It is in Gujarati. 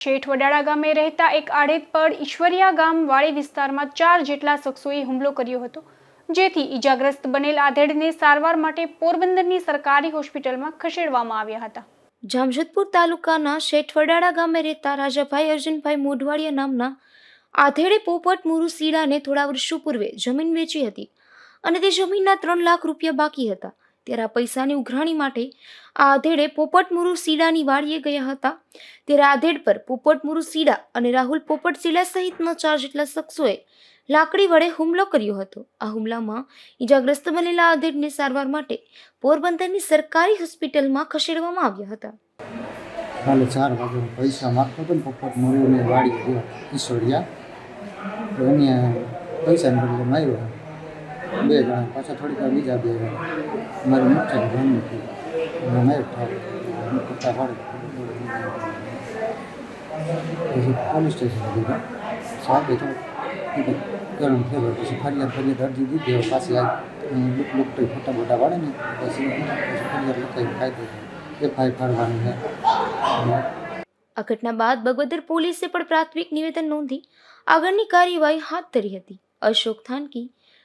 શેઠ વડાળા ગામે રહેતા એક આડેતપડ ઈશ્વરિયા ગામ વાળી વિસ્તારમાં ચાર જેટલા શખ્સોએ હુમલો કર્યો હતો, જેથી ઈજાગ્રસ્ત બનેલ આધેડને સારવાર માટે પોરબંદરની સરકારી હોસ્પિટલમાં ખસેડવામાં આવ્યા હતા. જામજોધપુર તાલુકાના શેઠવડાળા ગામે રહેતા રાજાભાઈ અર્જુનભાઈ મોઢવાડિયા નામના આધેડે પોપટ મુરુ સીડાને થોડા વર્ષો પૂર્વે જમીન વેચી હતી અને તે જમીનના ત્રણ લાખ રૂપિયા બાકી હતા. ત્યારે આ પૈસાની ઉઘરાણી માટે આ આધેડે પોપટમુરુ સીડાની વાડીએ ગયા હતા. ત્યારે આધેડ પર પોપટમુરુ સીડા અને રાહુલ પોપટ સીડા સહિતના ચાર જેટલા શખ્સોએ લાકડી વડે હુમલો કર્યો હતો. આ હુમલામાં ઈજાગ્રસ્ત બનેલા આધેડને સારવાર માટે પોરબંદરની સરકારી હોસ્પિટલમાં ખસેડવામાં આવ્યા હતા. કાલે ચાર વાગે પૈસા માગતો હતો ને પોપટ મોરુને વાળી ઈશ્વરિયા તો એને પૈસાને બદલે માર્યો. બે જણા પાછા થોડીક વાર બીજા બે જણા મારી મુઠ્ઠી ભાન નથી મેં માર્યો ઠાર હું કુત્તા પાડે પછી પોલીસ સ્ટેશન દીધો સાહેબે તો કીધું ગરમ થયો પછી ફરિયાદ ફરિયાદ અરજી દીધી હવે પાછી આ લુક લુક તો ફોટા બોટા પાડે ને પછી પછી ફરિયાદ લખાઈ કાયદો એફઆઈ ફાડવાની છે અને આ ઘટના બાદ બગવદર પોલીસે પણ પ્રાથમિક નિવેદન નોંધી આગળની કાર્યવાહી હાથ ધરી હતી અશોક થાનકી